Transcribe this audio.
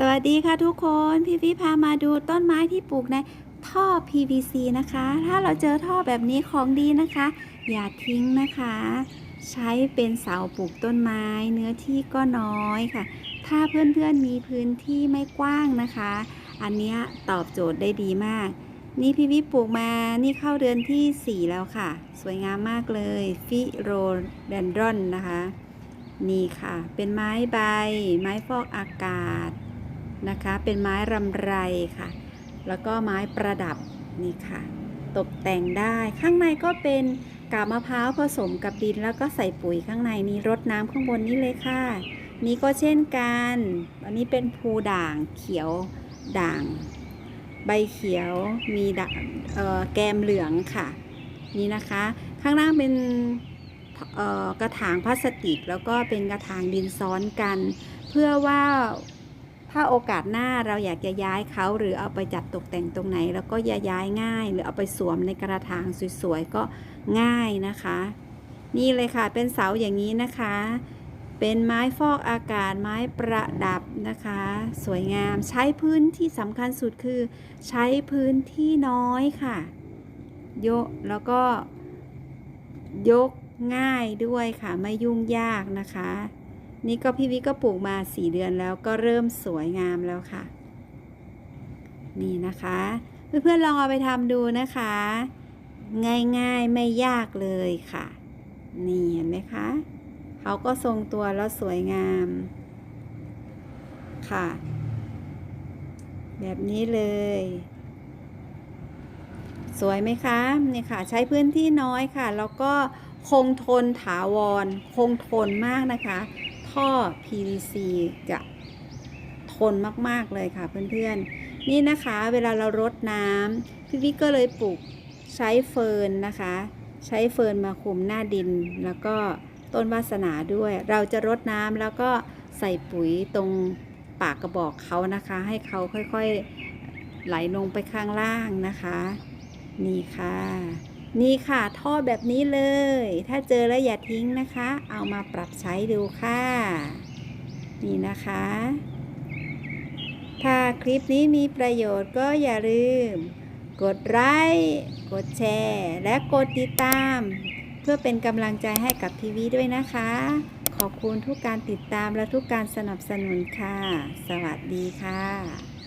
สวัสดีค่ะทุกคนพี่วิพามาดูต้นไม้ที่ปลูกในท่อ PVC นะคะ ถ้าเราเจอท่อแบบนี้ของดีนะคะ อย่าทิ้งนะคะ ใช้เป็นเสาปลูกต้นไม้ เนื้อที่ก็น้อยค่ะ ถ้าเพื่อนๆมีพื้นที่ไม่กว้างนะคะ อันนี้ตอบโจทย์ได้ดีมาก นี่พี่วิปลูกมานี่เข้าเดือนที่ 4 แล้วค่ะ สวยงามมากเลยฟิโรเดนดรอนนะคะ นี่ค่ะ เป็นไม้ใบ ไม้ฟอกอากาศ นะคะ เป็นไม้รำไรค่ะ แล้วก็ไม้ประดับนี่ค่ะ ตกแต่งได้ข้างในก็เป็นกาบมะพร้าวผสมกับดิน แล้วก็ใส่ปุ๋ยข้างในนี้รดน้ำข้างบนนี้เลยค่ะ นี่ก็เช่นกันอันนี้เป็นภูด่างเขียวด่าง ใบเขียวมีด่างแกมเหลืองค่ะ นี่นะคะ ข้างล่างเป็นกระถางพลาสติก แล้วก็เป็นกระถางดินซ้อนกัน เพื่อว่า ถ้าโอกาสหน้าเราอยากจะย้ายเขาหรือเอาไปจัดตกแต่งตรงไหน แล้วก็อย่าย้ายง่าย หรือเอาไปสวมในกระถางสวยๆก็ง่ายนะคะ นี่เลยค่ะเป็นเสาอย่างนี้นะคะ เป็นไม้ฟอกอากาศไม้ประดับนะคะ สวยงามใช้พื้นที่สำคัญสุดคือ ใช้พื้นที่น้อยค่ะยกแล้วก็ยกง่ายด้วยค่ะ ไม่ยุ่งยากนะคะ นี่ก็พี่วิก็ปลูกมาสี่เดือนแล้วก็เริ่มสวยงามแล้วค่ะ นี่นะคะ เพื่อนๆลองเอาไปทำดูนะคะ ง่ายๆไม่ยากเลยค่ะ นี่เห็นไหมคะ เขาก็ทรงตัวแล้วสวยงามค่ะ แบบนี้เลย สวยไหมคะนี่ค่ะ ใช้พื้นที่น้อยค่ะ แล้วก็คงทนถาวร คงทนมากนะคะ ท่อ PVC จะทนมากๆเลยค่ะเพื่อนๆ นี่นะคะเวลาเรารดน้ำพี่วิกก็เลยปลูกใช้เฟิร์นนะคะ ใช้เฟิร์นมาคุมหน้าดิน แล้วก็ต้นวาสนาด้วย เราจะรดน้ำแล้วก็ใส่ปุ๋ยตรงปากกระบอกเขานะคะ ให้เขาค่อยๆไหลลงไปข้างล่างนะคะ นี่ค่ะ นี่ค่ะท่อแบบนี้เลย ถ้าเจอแล้วอย่าทิ้งนะคะ เอามาปรับใช้ดูค่ะ นี่นะคะ ถ้าคลิปนี้มีประโยชน์ก็อย่าลืม กดไลค์กดแชร์ และกดติดตาม เพื่อเป็นกำลังใจให้กับทีวีด้วยนะคะ ขอบคุณทุกการติดตามและทุกการสนับสนุนค่ะ สวัสดีค่ะ